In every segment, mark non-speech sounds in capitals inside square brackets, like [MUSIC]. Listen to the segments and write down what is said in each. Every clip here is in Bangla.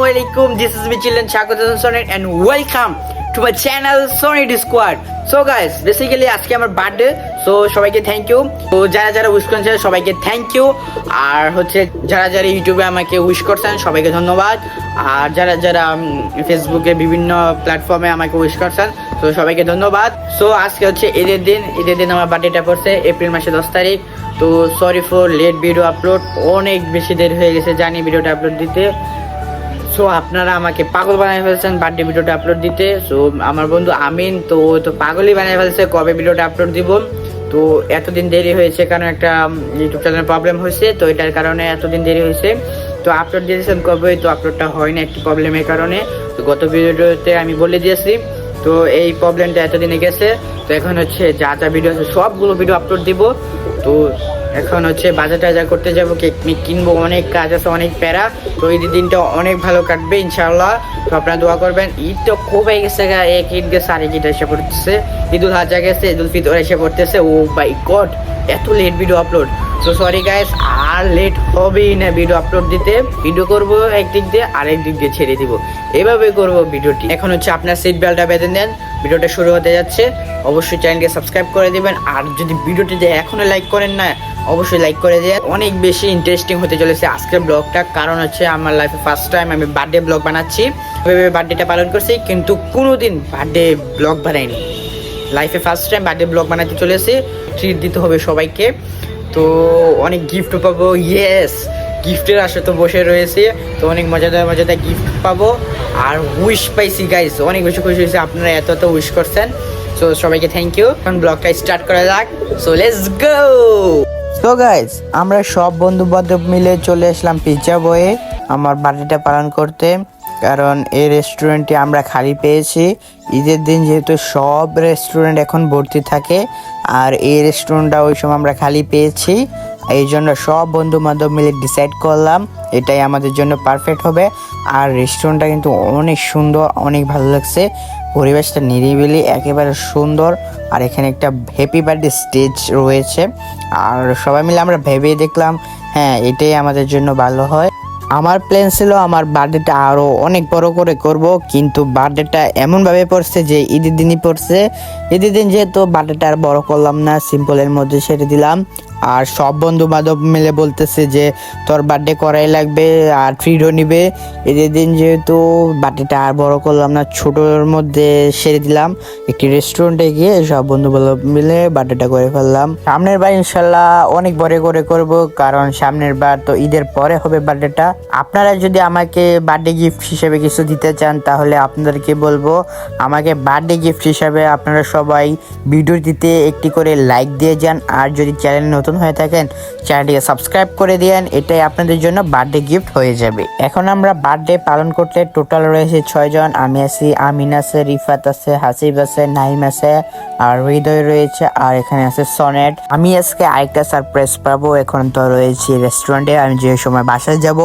assalamu alaikum. This is me Chillen Chakotan Sonet and welcome to my channel Sonit Squad. So guys basically আজকে আমার বার্থডে সো সবাইকে থ্যাংক ইউ তো যারা যারা উইশ করেছেন, সবাইকে থ্যাংক ইউ আর হচ্ছে, যারা যারা ইউটিউবে আমাকে উইশ করছেন, সবাইকে ধন্যবাদ। আর যারা যারা ফেসবুকে বিভিন্ন প্ল্যাটফর্মে আমাকে উইশ করছেন, তো সবাইকে ধন্যবাদ। সো আজকে হচ্ছে ঈদের দিন ঈদের দিন আমার বার্থডেটা পড়ছে এপ্রিল মাসে দশ তারিখ। তো sorry for late video upload অনেক বেশি দেরি হয়ে গেছে, জানি ভিডিওটা আপলোড দিতে। সো আপনারা আমাকে পাগল বানিয়ে ফেলছেন বার্থডে ভিডিওটা আপলোড দিতে। সো আমার বন্ধু আমিন, তো ও তো পাগলই বানিয়ে ফেলছে কবে ভিডিওটা আপলোড দিব। তো এতদিন দেরি হয়েছে, কারণ একটা ইউটিউব চ্যানেল প্রবলেম হয়েছে, তো এটার কারণে এতদিন দেরি হয়েছে। তো আপলোড দিয়েছেন কবে? তো আপলোডটা হয় না একটি প্রবলেমের কারণে। তো গত ভিডিওতে আমি বলে দিয়েছি। তো এই প্রবলেমটা এতদিনে গেছে। তো এখন হচ্ছে যা যা ভিডিও আছে, সবগুলো ভিডিও আপলোড দিব। তো এখন হচ্ছে বাজার টাজার করতে যাব, কেক মেক কিনবো, অনেক কাজ আছে, অনেক প্যারা। তো এই দিনটা অনেক ভালো কাটবে, ইনশাআল্লাহ। তো আপনারা দোয়া করবেন, ঈদ তো খুব হয়ে গেছে এক ঈদ গেছে আরেক ঈদ এসে পড়তেছে। ঈদ উল হাজা গেছে, ঈদ উল ফিতর এসে পড়তেছে। ও বাই গড, এত লেট ভিডিও আপলোড তো সরি গাইস আর লেট হবেই না ভিডিও আপলোড দিতে। ভিডিও করব একদিক দিয়ে আরেক দিক দিয়ে ছেড়ে দিব। এভাবে করব ভিডিওটি। এখন হচ্ছে আপনার সিট বেল্টটা বেঁধে নেন। ভিডিওটা শুরু হতে যাচ্ছে। অবশ্যই চ্যানেলকে সাবস্ক্রাইব করে দিবেন। আর যদি ভিডিওটি যে এখনও লাইক করেন না অবশ্যই লাইক করে দেন অনেক বেশি ইন্টারেস্টিং হতে চলেছে আজকের ব্লগটা কারণ হচ্ছে আমার লাইফে ফার্স্ট টাইম আমি বার্থডে ব্লগ বানাচ্ছি। বার্থডেটা পালন করছি, কিন্তু কোনোদিন বার্থডে ব্লগ বানাইনি। লাইফে ফার্স্ট টাইম বার্থডে ব্লগ বানাতে চলেছে। ট্রিট দিতে হবে সবাইকে। তো অনেক গিফট পাবো ইয়েস গিফটের আশা তো বসে রয়েছে। তো অনেক মজাদার মজাদার গিফট পাবো। আর উইশ পাইছি গাইস অনেক বেশি খুশি হয়েছে, আপনারা এত এত উইশ করছেন। সো সবাইকে থ্যাংক ইউ এখন ব্লগটা স্টার্ট করা যাক। সো লেটস গো তো গাইজ আমরা সব বন্ধু বান্ধব মিলে চলে আসলাম পিজ্জা বয়ে আমার বার্থডেটা পালন করতে। কারণ এই রেস্টুরেন্টটি আমরা খালি পেয়েছি। ঈদের দিন যেহেতু সব রেস্টুরেন্ট এখন ভর্তি থাকে, আর এই রেস্টুরেন্টটা ওই সময় আমরা খালি পেয়েছি। এই জন্য সব বন্ধু বান্ধব মিলে ডিসাইড করলাম, এটাই আমাদের জন্য পারফেক্ট হবে। আর রেস্টুরেন্টটা কিন্তু অনেক সুন্দর, অনেক ভালো লাগছে। পরিবেশটা নিরিবিলি, একেবারে সুন্দর। আর এখানে একটা হ্যাপি বার্থডে স্টেজ রয়েছে। আর সবাই মিলে আমরা ভেবেই দেখলাম হ্যাঁ এটাই আমাদের জন্য ভালো হয়। আমার প্ল্যান ছিল আমার বার্থডেটা আরও অনেক বড় করে করব, কিন্তু বার্থডেটা এমনভাবে পড়ছে যে ঈদের দিনই পড়ছে। ঈদের দিন যেহেতু বার্থডেটা আর বড় করলাম না সিম্পলের মধ্যে সেরে দিলাম। আর সব বন্ধু বান্ধব মিলে বলতেছে যে, তোর বার্থডে করাই লাগবে আর ট্রিটও নিবে। ঈদের দিন যেহেতু বার্থডেটা আর বড় করলাম না, ছোটোর মধ্যে সেরে দিলাম। একটি রেস্টুরেন্টে গিয়ে সব বন্ধু বান্ধব মিলে বার্থডেটা করে ফেললাম। সামনের বার ইনশাল্লাহ অনেক বড় করে করব, কারণ সামনের বার তো ঈদের পরে হবে বার্থডেটা আপনারা যদি আমাকে বার্থডে গিফট হিসেবে কিছু দিতে চান, তাহলে আপনাদেরকে বলব, আমাকে বার্থডে গিফট হিসাবে আপনারা সবাই ভিডিওটিতে একটি করে লাইক দিয়ে যান। আর যদি চ্যানেল নতুন হয়ে থাকেন চ্যানেলটিকে সাবস্ক্রাইব করে দিয়েন, এটাই আপনাদের জন্য বার্থডে গিফট হয়ে যাবে। এখন আমরা বার্থডে পালন করতে টোটাল রয়েছে ছয়জন আমি আছি, আমিন আছে, রিফাত আছে, হাসিব আছে, নাইম আছে, আর হৃদয় রয়েছে, আর এখানে আছে সনেট। আমি আজকে আরেকটা সারপ্রাইজ পাবো। এখন তো রয়েছি রেস্টুরেন্টে আমি যে সময় বাসায় যাব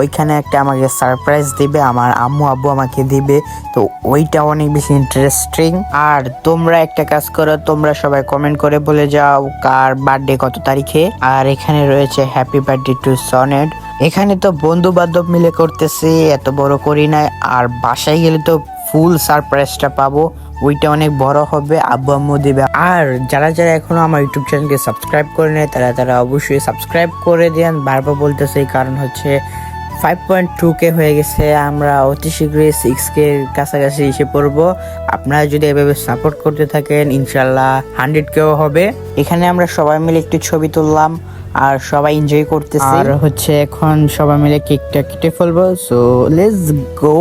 ওইখানে একটা আমাকে সারপ্রাইজ দিবে, আমার আম্মু আব্বু আমাকে দিবে। তো ওইটা অনেক বেশি ইন্টারেস্টিং আর তোমরা একটা কাজ করো, তোমরা সবাই কমেন্ট করে বলে যাও কার বার্থডে কত তারিখে। আর এখানে রয়েছে হ্যাপি বার্থডে টু সনেট এখানে তো বন্ধু বান্ধব মিলে করতেছি, এত বড় করি না আর বাসায় গেলে তো ফুল সারপ্রাইজটা পাবো। ওইটা অনেক বড় হবে, আব্বু আম্মু দিবে। আর যারা যারা এখনও আমার ইউটিউব চ্যানেলকে সাবস্ক্রাইব করে নেয় তারা তারা অবশ্যই সাবস্ক্রাইব করে দেন। বারবার বলতেছে, কারণ হচ্ছে ফাইভ পয়েন্ট টু কে হয়ে গেছে আমরা অতি শীঘ্রই সিক্স কে কাছাকাছি এসে পড়ব। আপনারা যদি এভাবে সাপোর্ট করতে থাকেন ইনশাল্লাহ হান্ড্রেড কেও হবে। এখানে আমরা সবাই মিলে একটু ছবি তুললাম আর সবাই এনজয় করতেছি। আর হচ্ছে এখন সবাই মিলে কেকটা কেটে ফেলব সো লেটস গো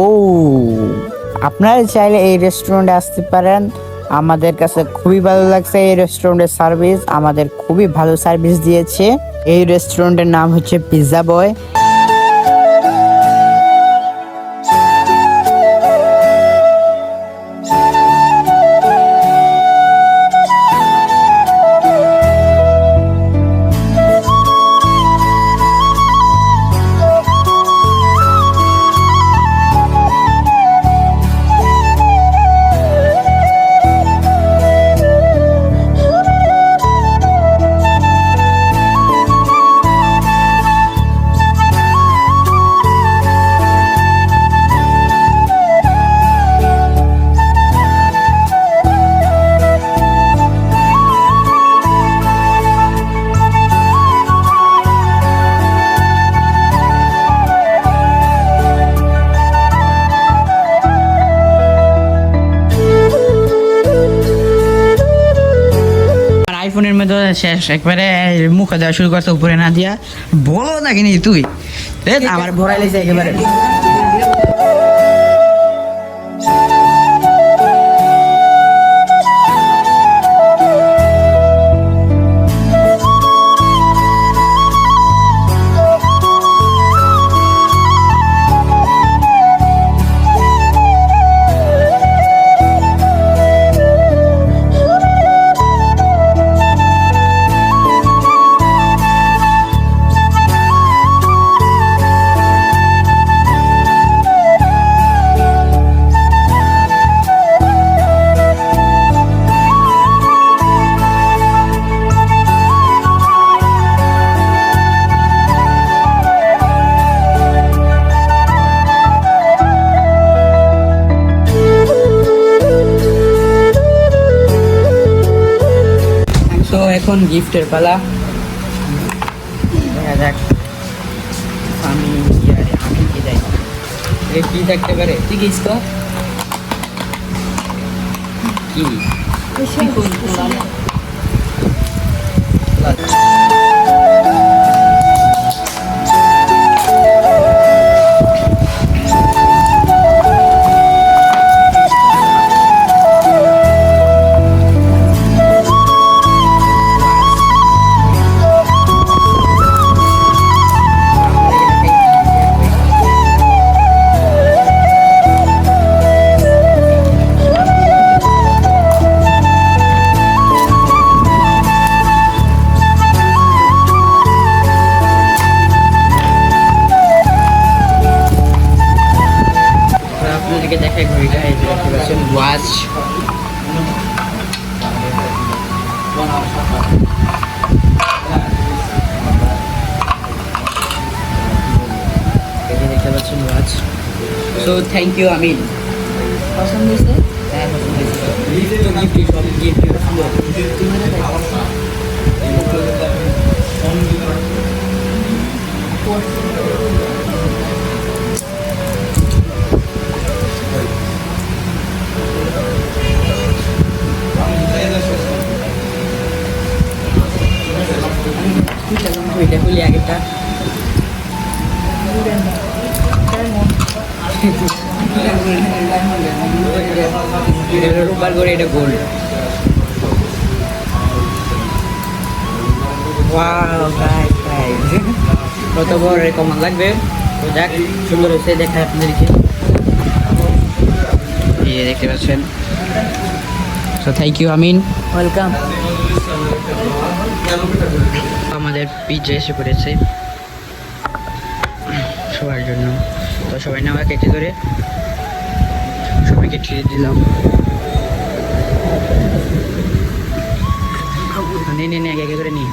আপনারা চাইলে এই রেস্টুরেন্টে আসতে পারেন। আমাদের কাছে খুবই ভালো লাগছে এই রেস্টুরেন্টের সার্ভিস আমাদের খুবই ভালো সার্ভিস দিয়েছে। এই রেস্টুরেন্টের নাম হচ্ছে পিৎজা বয় তো শেষ। একবারে মুখে দেওয়া শুরু করছে উপরে না দিয়া। বলো না কিনি তুই। আমার ভরাইলে একেবারে। এখন গিফটের পালা। দেখা আমি কি আমি কি কি তুই গিস তো কি? দেখতে সো থ্যাংক ইউ আমিন পছন্দ হয়েছে হ্যাঁ পছন্দ হয়েছে। সব gift করে এটা গোল্ড ওয়াও গাইস গাইস কত বড় কেমন লাগবে তো যাক সুন্দর হয়েছে দেখা আপনাদেরকে এই যে দেখতে পাচ্ছেন so thank you Amin welcome আমাদের পিজে এসে পড়েছে। সবার জন্য। তো সবাই নামা কেটে ধরে সবাইকে ঠিয়ে দিলাম। নিয়ে নে, আগে আগে করে নি।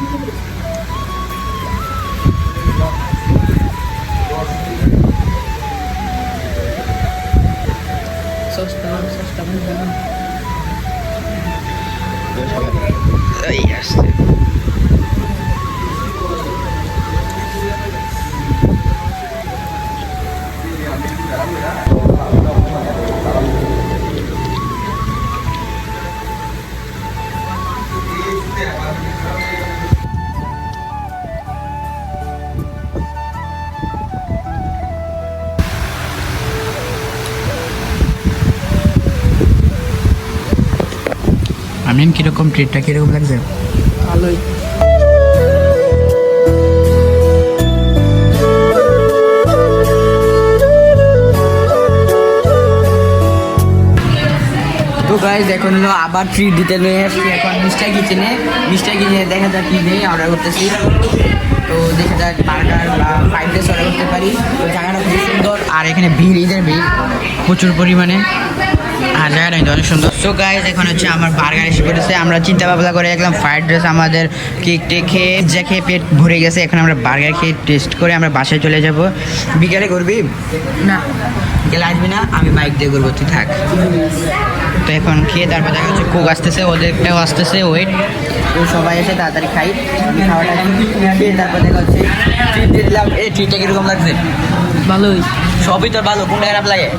আমিন কীরকম ট্রিটটা কীরকম লাগছে ভালোই। তো গাইজ এখন হলো আবার ট্রিট দিতে লয়ে আসছি এখন মিস্টার কিচেনে মিস্টার কিচেনে দেখা যাক কি নেই অর্ডার করতেছি। তো দেখা যাক বার্গার বা ফ্রাইড রাইস অর্ডার করতে পারি। তো জায়গাটা খুব সুন্দর। আর এখানে ভিড় ঈদের ভিড় প্রচুর পরিমাণে। জায়গাটা কিন্তু অনেক সুন্দর। সো গাইজ এখন হচ্ছে আমার বার্গার এসে পড়েছে আমরা চিন্তা ভাবনা করে দেখলাম ফ্রাইড রাইস আমাদের কেক টেক খেয়ে যে খেয়ে পেট ভরে গেছে এখন আমরা বার্গার খেয়ে টেস্ট করে আমরা বাসায় চলে যাব। বিকালে করবি না। বিকেলে আসবি না? আমি বাইক দিয়ে করব তুই থাক। তো এখন খেয়ে তারপর দেখা যাচ্ছে কোক আসতেছে ওদেরটাও আসতেছে ওয়েট তো সবাই এসে তাড়াতাড়ি খাই আমি খাওয়াটা খেয়ে তারপর দেখা হচ্ছে ট্রিট দিয়ে দিলাম। এই ট্রিটটা কীরকম লাগছে? ভালোই। সবই তোর ভালো কোনটা খারাপ লাগে? [LAUGHS]